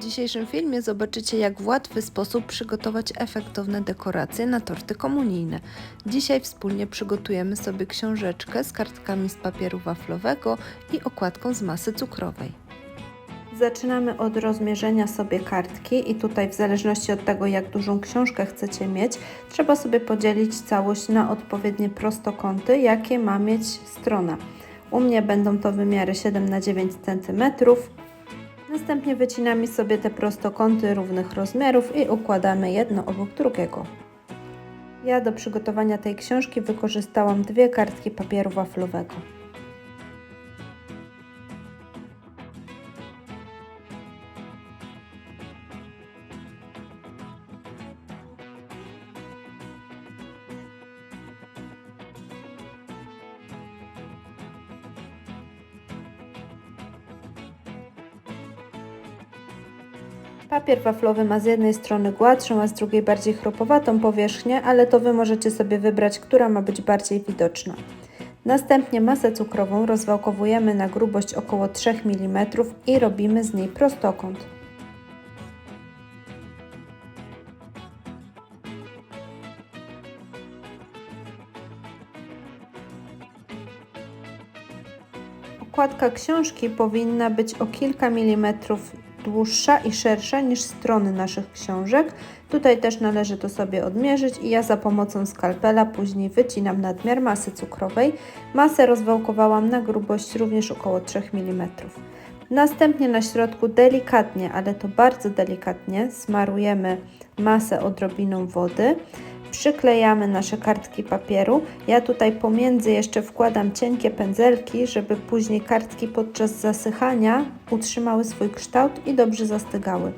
W dzisiejszym filmie zobaczycie, jak w łatwy sposób przygotować efektowne dekoracje na torty komunijne. Dzisiaj wspólnie przygotujemy sobie książeczkę z kartkami z papieru waflowego i okładką z masy cukrowej. Zaczynamy od rozmierzenia sobie kartki i tutaj w zależności od tego jak dużą książkę chcecie mieć, trzeba sobie podzielić całość na odpowiednie prostokąty, jakie ma mieć strona. U mnie będą to wymiary 7 na 9 cm. Następnie wycinamy sobie te prostokąty równych rozmiarów i układamy jedno obok drugiego. Ja do przygotowania tej książki wykorzystałam dwie kartki papieru waflowego. Papier waflowy ma z jednej strony gładszą, a z drugiej bardziej chropowatą powierzchnię, ale to Wy możecie sobie wybrać, która ma być bardziej widoczna. Następnie masę cukrową rozwałkowujemy na grubość około 3 mm i robimy z niej prostokąt. Okładka książki powinna być o kilka milimetrów dłuższa i szersza niż strony naszych książek. Tutaj też należy to sobie odmierzyć i ja za pomocą skalpela później wycinam nadmiar masy cukrowej. Masę rozwałkowałam na grubość również około 3 mm. Następnie na środku delikatnie, ale to bardzo delikatnie smarujemy masę odrobiną wody. Przyklejamy nasze kartki papieru. Ja tutaj pomiędzy jeszcze wkładam cienkie pędzelki, żeby później kartki podczas zasychania utrzymały swój kształt i dobrze zastygały.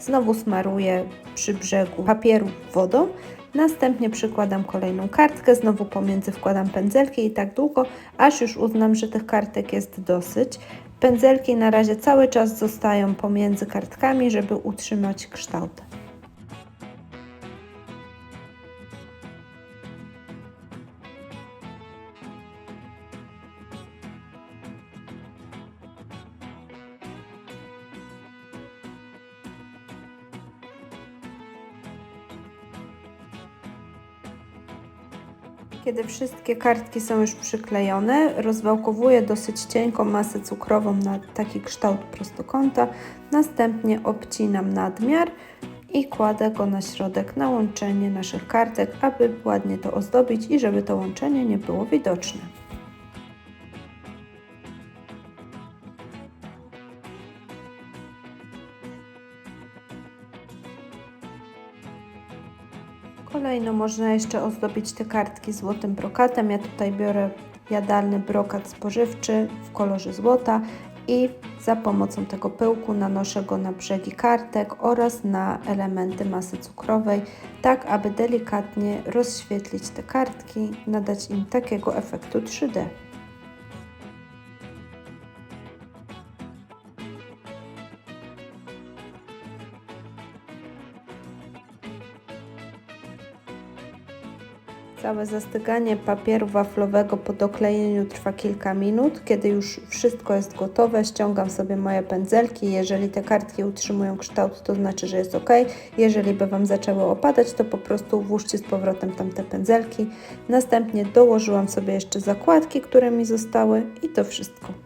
Znowu smaruję przy brzegu papieru wodą. Następnie przykładam kolejną kartkę, znowu pomiędzy wkładam pędzelki i tak długo, aż już uznam, że tych kartek jest dosyć. Pędzelki na razie cały czas zostają pomiędzy kartkami, żeby utrzymać kształt. Kiedy wszystkie kartki są już przyklejone, rozwałkowuję dosyć cienką masę cukrową na taki kształt prostokąta. Następnie obcinam nadmiar i kładę go na środek na łączenie naszych kartek, aby ładnie to ozdobić i żeby to łączenie nie było widoczne. Kolejno można jeszcze ozdobić te kartki złotym brokatem. Ja tutaj biorę jadalny brokat spożywczy w kolorze złota i za pomocą tego pyłku nanoszę go na brzegi kartek oraz na elementy masy cukrowej, tak aby delikatnie rozświetlić te kartki, nadać im takiego efektu 3D. Całe zastyganie papieru waflowego po doklejeniu trwa kilka minut. Kiedy już wszystko jest gotowe, ściągam sobie moje pędzelki. Jeżeli te kartki utrzymują kształt, to znaczy, że jest ok. Jeżeli by Wam zaczęły opadać, to po prostu włóżcie z powrotem tamte pędzelki. Następnie dołożyłam sobie jeszcze zakładki, które mi zostały i to wszystko.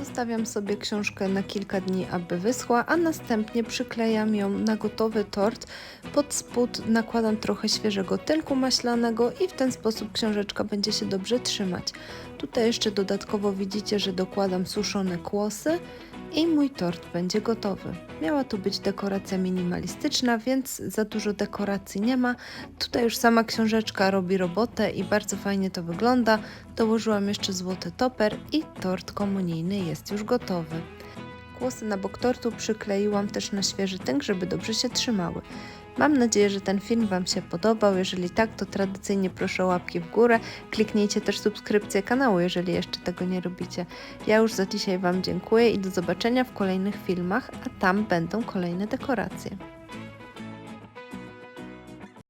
Zostawiam sobie książkę na kilka dni, aby wyschła, a następnie przyklejam ją na gotowy tort. Pod spód nakładam trochę świeżego tynku maślanego i w ten sposób książeczka będzie się dobrze trzymać. Tutaj jeszcze dodatkowo widzicie, że dokładam suszone kłosy i mój tort będzie gotowy. Miała tu być dekoracja minimalistyczna, więc za dużo dekoracji nie ma. Tutaj już sama książeczka robi robotę i bardzo fajnie to wygląda. Dołożyłam jeszcze złoty toper i tort komunijny jest już gotowy. Kłosy na bok tortu przykleiłam też na świeży tynk, żeby dobrze się trzymały. Mam nadzieję, że ten film Wam się podobał. Jeżeli tak, to tradycyjnie proszę o łapki w górę. Kliknijcie też subskrypcję kanału, jeżeli jeszcze tego nie robicie. Ja już za dzisiaj Wam dziękuję i do zobaczenia w kolejnych filmach, a tam będą kolejne dekoracje.